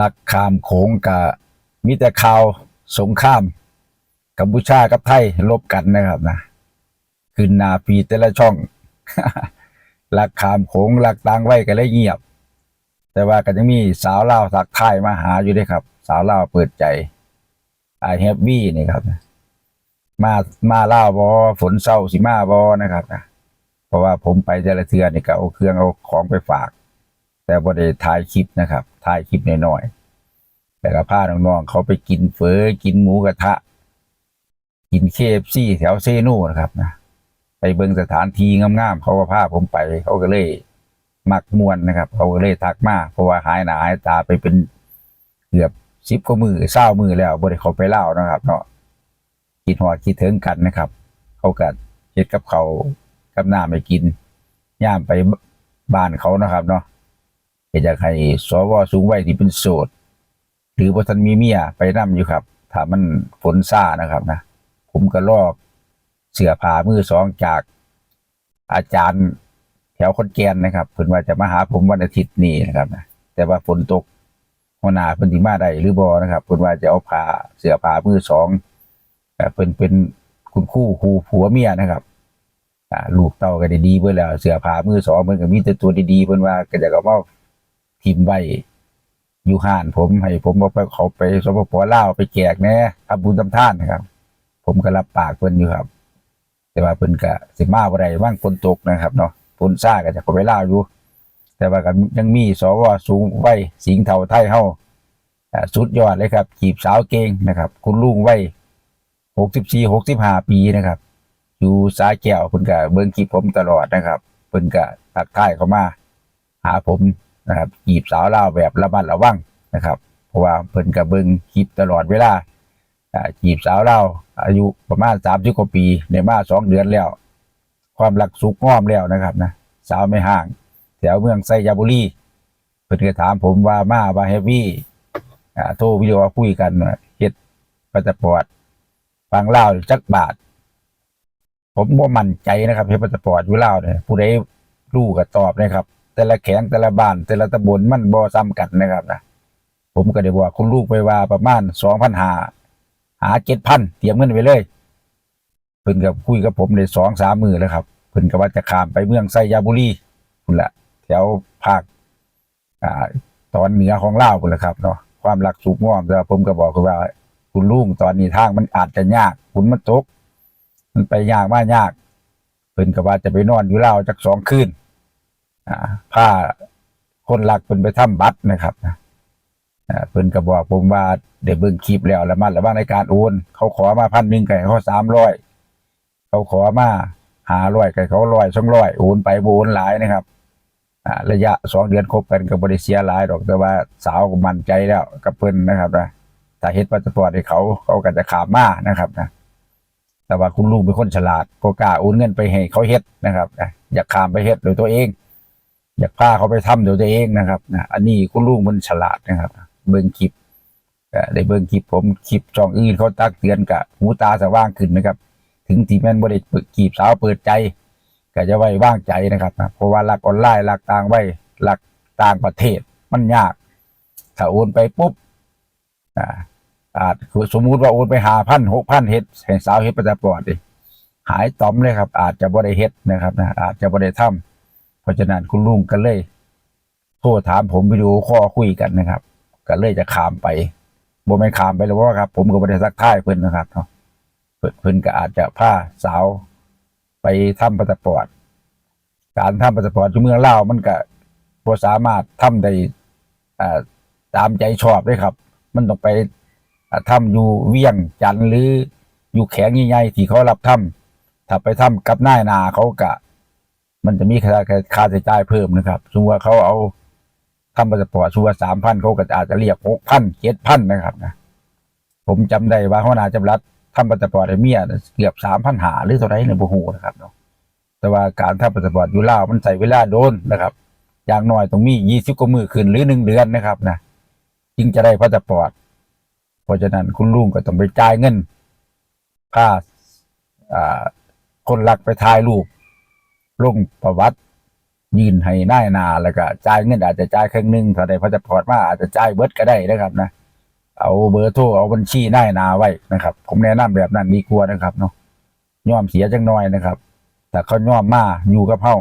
ลักข้ามโขงกับมิแต่ข่าวสงครามกัมพูชากับไทยลบกันนะครับนะขึ้นนาปีแต่ละช่องลักข้ามโขงลักต่างไว้ก็เลยเงียบ แต่ว่าก็ยังมีสาวเล่าวทักทายมาหาอยู่ด้วยครับ สาวเล่าเปิดใจไอแฮปปี้นี่ครับมามาเล่าบอฝนเศร้าสิมาบอนะครับนะเพราะว่าผมไปแต่ละเทือนี่ก็เอาเครื่องเอาของไปฝาก แต่บ่ได้ถ่ายคลิปนะครับ ถ่ายคลิปน้อยๆแต่ก็พาน้องๆเขาไปกินเฟอกินหมูกระทะ กินเคฟซีแถวเซโน่นะครับนะไปเบิงสถานที่งามๆเขาก็พาผมไป เขาก็เลยมักมวนนะครับ เขาก็เลยทักมาเพราะว่าหายหนาหายตาไปเป็นเกือบสิบกว่ามือเศร้ามือแล้วบ่ได้เขาไปเล่านะครับ เนาะคิดหอดคิดถึงกันนะครับ เขากัดเฮ็ดกับเขากับหน้ำไปกินย่ามไปบ้านเขานะครับเนาะ ก็อยากให้สวสูงวัยที่เป็นโสด หรือบ่ทันมีเมียไปนํอยู่ครับ ถ้ามันฝนซ่านะครับนะ ผมก็ลอกเสื้อผ้ามือสองจากอาจารย์แถวคนแกนนะครับเพิ่นว่าจะมาหาผมวันอาทิตย์นี้นะครับนะแต่ว่าฝนตกหัวหน้าเพิ่นสิมาได้หรือบ่นะครับเพิ่นว่าจะเอาผ้าเสื้อผ้ามือสองเอ่เพิ่นเป็นคุณคู่ครูผัวเมียนะครับลูกเต้าก็ได้ดีเบิดแล้วเสื้อผ้ามือสองเพิ่นก็มีแต่ตัวดีๆเพิ่นว่าก็จะเอามา ทิมไว้อยู่ห้านผมให้ผมเอาไปเขาไปสปปลาวไปแจกแน่ทำบุญทำท่านนะครับ ผมก็รับปากเพิ่นอยู่ครับ แต่ว่าเพิ่นก็สิมาบ่ได้ว่างฝนตกนะครับเนาะฝนซ่าก็จะก็ไปล่าอยู่ แต่ว่าก็ยังมีสวสูงไว้สิงเทาไทยเฮาสุดยอดเลยครับจีบสาวเก่งนะครับ คุณลุงไว้หกสิบสี่หกสิบห้าปีนะครับ อยู่สาแก้วเพิ่นก็เบิ่งคลิปผมตลอดนะครับเพิ่นก็ทักทายเข้ามา หาผม นะครับจีบสาวลาวแบบระมัดระวังนะครับ เพราะว่าเพิ่นก็เบิงคลิปตลอดเวลาจีบสาวลาวอายุประมาณสามสิบกว่าปีในมาสองเดือนแล้ว ความรักสุขง้อมแล้วนะครับนะสาวไม่ห่าง แถวเมืองไซยาบุรีเพิ่นก็ถามผมว่ามาว่าเฮฟวี่อ่าโทรวิดีโอคุยกันเฮ็ดพาสปอร์ตฟังเล่าจักบาท ผมบ่ามั่นใจนะครับเฮ็ดพาสปอร์ตอยู่ลาวเนี่ยผู้ใดรู้ก็ตอบนะครับ แต่ละแขงแต่ละบ้าน แต่ละตำบลมันบ่ซ้ำกันนะครับนะผมก็ได้บอกคุณลูกไปว่าประมาณ2,500หา7,000เตรียมเงินไว้เลยเพิ่นก็คุยกับผมได้สองสามมือแล้วครับเพิ่นก็ว่าจะข้ามไปเมืองไซยาบุรีพุ่นละแถวภาคอ่าตอนเหนือของลาวพุ่นละครับเนาะความรักสุขง่อมแต่ผมก็บอกเขาว่า คุณลุงตอนนี้ทางมันอาจจะยากฝนมันตก มันไปยากมากยากเพิ่นก็ว่าจะไปนอนอยู่ลาวจักสองคืน อ่าพาคนรักเพิ่นไปทำบัตรนะครับนะเพิ่นก็บอกผมว่าเดี๋ยวเบิ่งคลิปแล้วระมัดระวังในการโอนเขาขอมาพันหนึ่งไก่เขาสามร้อยเขาขอมาหาร้อยไกับเขาร้อยสองร้อยโอนไปโอนหลายนะครับระยะสองเดือนคบกันกับบริเซียหลายดอกแต่ว่าสาวก็มั่นใจแล้วกับเพิ่นนะครับนะถ้าเฮ็ดพาสปอร์ตให้เขาเขาก็จะขามมานะครับนะแต่ว่าคุณลุงเป็นคนฉลาดก็กล้าโอนเงินไปให้เขาเฮ็ดนะครับนะอยากขามไปเฮ็ดโดยตัวเอง อยากพาเขาไปทำโดยตัวเองนะครับนะอันนี้คุณลุงมันฉลาดนะครับ เบิ่งคลิปได้เบิ่งคลิปผมคลิปช่องอื่นเขาตักเตือนกับหูตาสว่างขึ้นนะครับ ถึงที่แม่นบ่ได้เปิดกีบสาวเปิดใจก็จะไว้ว่างใจนะครับนะเพราะว่ารักออนไลน์รักต่างไว้รักต่างประเทศมันยาก ถ้าโอนไปปุ๊บอ่าอาจสมมุติว่าโอนไปหาพันหกพันเฮ็ดให้สาวเฮ็ดประจำปอดดิหายต่อมเลยครับ อาจจะบ่ได้เฮ็ดนะครับนะอาจจะบ่ได้ทำ เพราะฉะนั้นคุณลุงก็เลยโทรถามผมวิดีโอคอคุยกันนะครับ ก็เลยจะขามไปบ่แม่ขามไปแล้วว่าครับ ผมก็บ่ได้ซักทายเพิ่อนนะครับเนาะเพิ่นเพิ่นก็อาจจะพาสาวไปทำพาสปอร์ตการทำพาสปอร์ตที่เมืองลาวมันก็บ่สามารถทำได้ตามใจชอบเลยครับ มันต้องไปอ่าทำอยู่เวียงจันทน์หรืออยู่แข็งใหญ่ๆที่เขารับทำถ้าไปทำกับนายนาเขาก็ มันจะมีค่าค่าใช้จ่ายเพิ่มนะครับสมมติว่าเขาเอาทำพาสปอร์ตสมมติว่าสามพันเขาก็อาจจะเรียกหกพันเจ็ดพันนะครับนะผมจำได้ว่าหัวหน้าจำรัดทำพาสปอร์ตให้เมียเกือบสามพันหาหรือเท่าไรในยบ่ฮู้นะครับเนาะแต่ว่าการทำพาสปอร์ตอยู่ล่ามันใช้เวลาโดนนะครับ อย่างน้อยต้องมียี่สิบกว่ามือขึ้นหรือหนึ่งเดือนนะครับนะจึงจะได้พาสปอร์ตเพราะฉะนั้นคุณลุงก็ต้องไปจ่ายเงินค่าอ่าคนรักไปถ่ายรูป ลงประวัติยืนให้ได้นาแล้วก็จ่ายเงินอาจจะจ่ายครึ่งหนึ่งถ้าได้พาสปอร์ตมาอาจจะจ่ายเบิดก็ได้นะครับนะเอาเบอร์โทรเอาบัญชีได้นาไว้นะครับ ผมแนะนำแบบนั้นดีกว่านะครับเนาะยอมเสียจังน้อยนะครับแต่เขายอมมาอยู่กับเฮา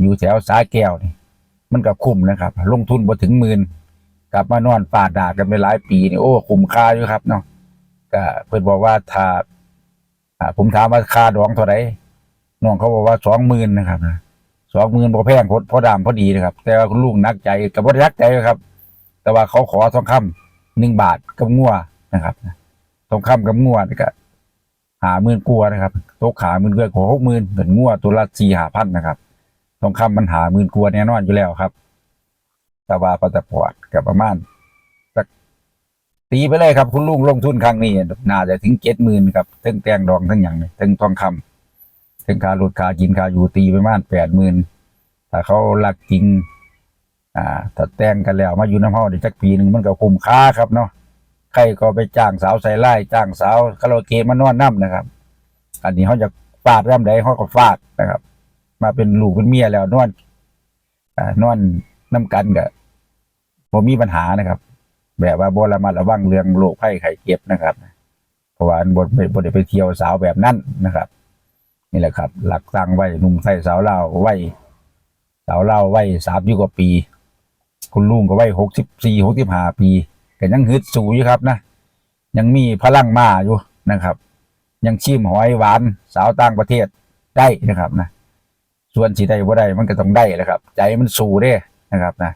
อยู่แถวสาแก้วนี่ มันก็คุ้มนะครับ ลงทุนบ่ถึงหมื่นกลับมานอนปาดดากันไปหลายปีนี่โอ้คุ้มค่าอยู่ครับเนาะก็เพิ่นบอกว่าถ้าอ่าผมถามว่าค่าดองเท่าไหร่ น้องเขาบอกว่าสองหมื่นนะครับนะสองหมื่นพอแพงพอพอดามพอดีนะครับ แต่ว่าคุณลุงนักใจกับบ่ได้นักใจครับ แต่ว่าเขาขอทองคำหนึ่งบาทกับงัวนะครับทองคำกับงัวนี่ก็หาหมื่นกลัวนะครับโตกขาหมื่นเกือขอหกหมื่นเหมือนงัวตัวละสี่หาพันนะครับทองคำมันหาหมื่นกลัวแน่นอนอยู่แล้วครับแต่ว่าพอจะปอดกับประมาณสักตีไปเลยครับ คุณลุงลงทุนครั้งนี้น่าจะถึงเจ็ดหมื่นครับทั้งแตงดองทั้งอย่างเลยทั้งทองคำ ทั้งค่ารถค่ากินค่าอยู่ตีไปประมาณแปดหมื่นถ้าเขาลักจริง อ่าถ้าแต่งกันแล้ว มาอยู่น้ำเฮาได้จักปีหนึ่งมันก็คุ้มค่าครับเนาะใครก็ไปจ้างสาวใส่ไล่จ้างสาวคาราโอเกะมานอนน้ำนะครับ อันนี้เขาจะฟาดร่ำใดเขาก็ฟาดนะครับ มาเป็นลูกเป็นเมียแล้วนอนอ่านอนน้ำกันกับผมมีปัญหานะครับ แบบว่าบระมัดระวังเรื่องโรคไข้ไข้เจ็บนะครับเพราะว่าบนบนได้ไปเที่ยวสาวแบบนั้นนะครับ นี่แหละครับ หลักตั้งไว้หนุ่มไทยสาวเล่าวไว้สาวเล่าวไว้สามยี่กว่าปี คุณลุงก็ไว้หกสิบสี่หกสิบห้าปีก็ยังฮึดสูอยู่ครับนะยังมีพลังมาอยู่นะครับ ยังชิมหอยหวานสาวต่างประเทศได้นะครับนะส่วนสีได้บ่ได้มันก็ต้องได้แหละครับ ใจมันสู้เด้นะครับนะ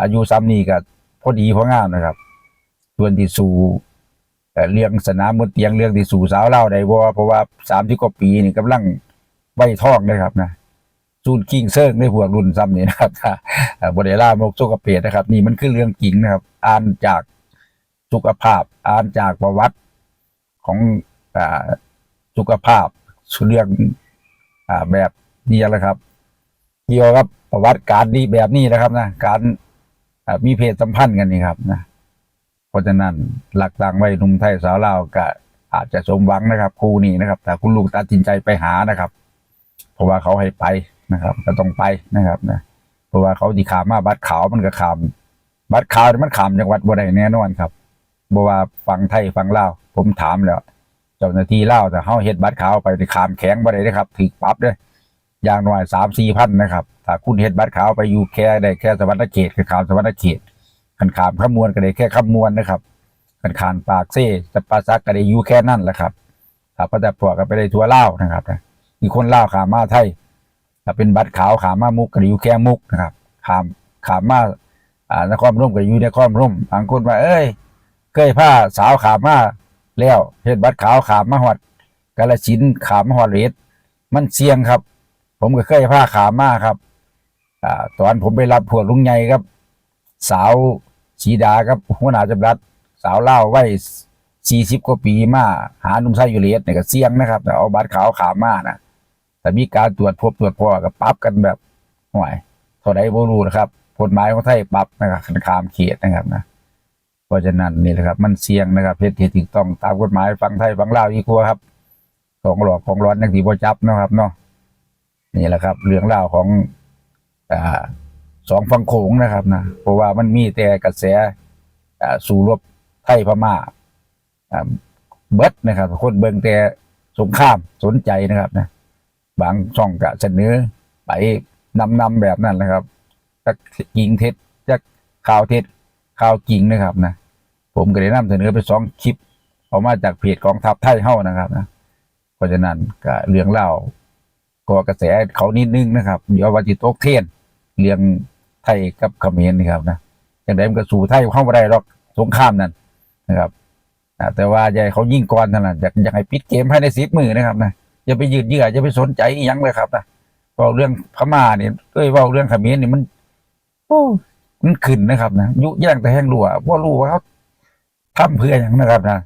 อายุซ้ำนี้ก็พอดีพองามนะครับ ส่วนที่สู่ เอ่อเลี้ยงสนามบนเตียงเรื่องที่สู่สาวเล่าได้บ่เพราะว่าสามสิบกว่าปีนี่กำลังใบทองนะครับนะจูนกิ้งเซิร์งในพวกรุ่นซ้ำนี่นะครับถ้าเอ่อบริล่ามกสุกเปรตนะครับ นี่มันคือเรื่องจริงนะครับ อ่านจากสุขภาพ อ่านจากประวัติของอ่าสุขภาพเรื่องอ่าแบบนี้แหละครับเกี่ยวกับประวัติการดีแบบนี้นะครับนะการมีเพศสัมพันธ์กันนี่ครับนะ เพราะฉะนั้นหลักต่างไว้หนุ่มไทยสาวลาวก็อาจจะสมหวังนะครับครูนี้นะครับแต่คุณลุงตัดสินใจไปหานะครับ เพราะว่าเขาให้ไปนะครับ ก็ต้องไปนะครับนะเพราะว่าเขาดีขามมาบัตรขาวมันก็ขามบัตรขาวมันขามจังหวัดบ่ได้แน่นอนครับบ่ว่าฟังไทยฟังลาวผมถามแล้ว เจ้าหน้าที่ลาวแต่เขาเฮ็ดบัตรขาวไปที่ขามแข็งบ่ได้เด้อครับถูกปรับเด้ออย่างน้อยสามสี่พันนะครับถ้าคุณเฮ็ดบัตรขาวไปอยู่แค่ได้แค่สวรรณเขตคือขามสวรรณเขต ขันขามขมวนก็ได้แค่ขมวนนะครับขันขานปากเซ่จะปาซักก็ได้อยู่แค่นั้นแหละครับถ้าพระแต่พวกก็ไปได้ทั่วลานะครับนะมีคนเลาขามาไทยถ้าเป็นบัตรขาวขามามุกก็อยู่แค่มุกนะครับขามขามมาอ่านครร่มก็อยู่ในครร่มบางคนว่าเอ้ยเคยผ้าสาวขามาแล้วเฮ็ดบัตรขาวขามมาหอดกาลสินขามมาหอดเรดมันเสี่ยงครับ ผมก็เคยผ้าขามาครับอ่าตอนผมไปรับพวกลุงใหญ่ครับ สาว ชีดาครับหัวหน้าจำรัดสาวเล่าวไว้สี่สิบกว่าปีมาหาหนุ่มไส้อยู่เลสเนี่ยก็เสี่ยงนะครับเอาบัตรขาวขามานะแต่มีการตรวจพบตรวจพอก็ปรับกันแบบห่วยเท่าไรบ่รู้นะครับกฎหมายของไทยปรับนะครับคันขามเขตนะครับนะเพราะฉะนั้นนี่แหละครับ มันเสี่ยงนะครับเพศที่ถูกต้องตามกฎหมายฟังไทยฟังลาวอีกครัวครับของหลอกของร้อนนักที่บ่จับนะครับเนาะนี่แหละครับ เรื่องราของอ่า สองฝั่งโขงนะครับนะเพราะว่ามันมีแต่กระแสสู่รบไทยพม่าอ่าเบิดนะครับ คนเบิงแต่สงครามสนใจนะครับนะบางช่องก็เสนอไปนำนำแบบนั้นนะครับจักจริงเท็จจักข่าวเท็จข่าวจริงนะครับนะผมก็ได้นำเสนอไปสองคลิปออกมาจากเพจกองทัพไทยเฮ้านะครับนะเพราะฉะนั้นก็เรื่องเล่าก็กระแสเขานิดนึงนะครับ เดี๋ยววันจิตกเทศนเรื่อง ไทยกับเขมรนี่ครับนะอย่างไรมันก็สู่ไทยเข้าไม่ได้หรอกสงครามนั่นนะครับอ่าแต่ว่าอย่าให้เขายิ่งก่อนนั่นแหละอยากอยากให้ปิดเกมภายในสิบมือนะครับนะอย่าไปยืดเยื้ออย่าไปสนใจอหยังเลยครับนะเว่าเรื่องพม่าเนี่ยเอ้ยเว่าเรื่องเขมรนี่มันโอ้มันขึ้นนะครับนะยุแย่งแต่แห้งรัวว่ารู้ว่าเขาทำเพื่ออย่างนะครับนะ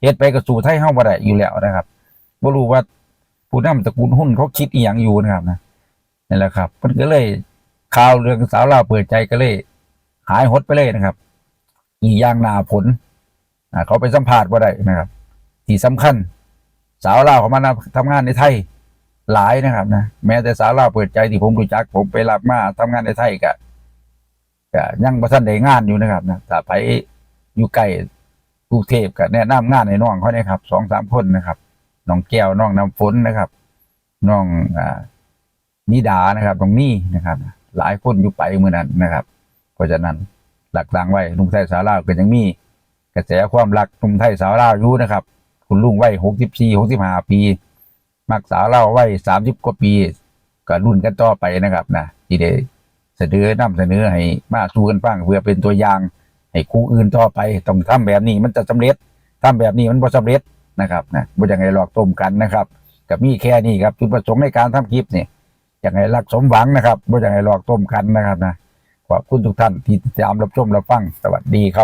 เหตุไปก็สู่ไทยเข้าไม่ได้อยู่แล้วนะครับว่ารู้ว่าผู้นำตระกูลหุ้นเขาคิดอีหยังอยู่นะครับนะนี่แหละครับ มันก็เลย ข่าวเรื่องสาวลาวเปิดใจก็เลย หายหดไปเลยนะครับอีย่างนาผลเขาไปสัมภาษณ์ว่าได้นะครับ ที่สำคัญ สาวลาวเขามาทำงานในไทยหลายนะครับนะแม้แต่สาวลาวเปิดใจที่ผมรู้จัก ผมไปรับมาทำงานในไทยก็ก็ยังบ่ทันได้งานอยู่นะครับนะถ้าไปอยู่ใกล้กรุงเทพก็แนะนำงานให้น้องเขาเนี่ยครับสองสามคนนะครับน้องแก้วน้องน้ำฝนนะครับ น้องอ่านิดานะครับน้องนี่นะครับ หลายคนอยู่ไปมือนั้นนะครับ เพราะฉะนั้นหลักหลังไว้ลุงไทยสาวลาวก็ยังมี กระแสความรักลุงไทยสาวลาวอยู่นะครับ คุณลุงวัยหกสิบสี่หกสิบห้าปี มักสาวลาววัยสามสิบกว่าปี ก็รุ่นกันต่อไปนะครับนะที่ได้เสนอนำเสนอให้มาสู่กันฟังเพื่อเป็นตัวอย่าง ให้คู่อื่นต่อไปต้องทำแบบนี้มันจะสำเร็จทำแบบนี้มันบ่สำเร็จนะครับนะบ่ย่างไรหลอกต้มกันนะครับ กับมีแค่นี้ครับจุดประสงค์ในการทำคลิปนี่ อย่างไรรักสมหวังนะครับบ่อย่างไรหลอกต้มกันนะครับนะขอบคุณทุกท่านที่ติดตามรับชมรับฟังสวัสดีครับ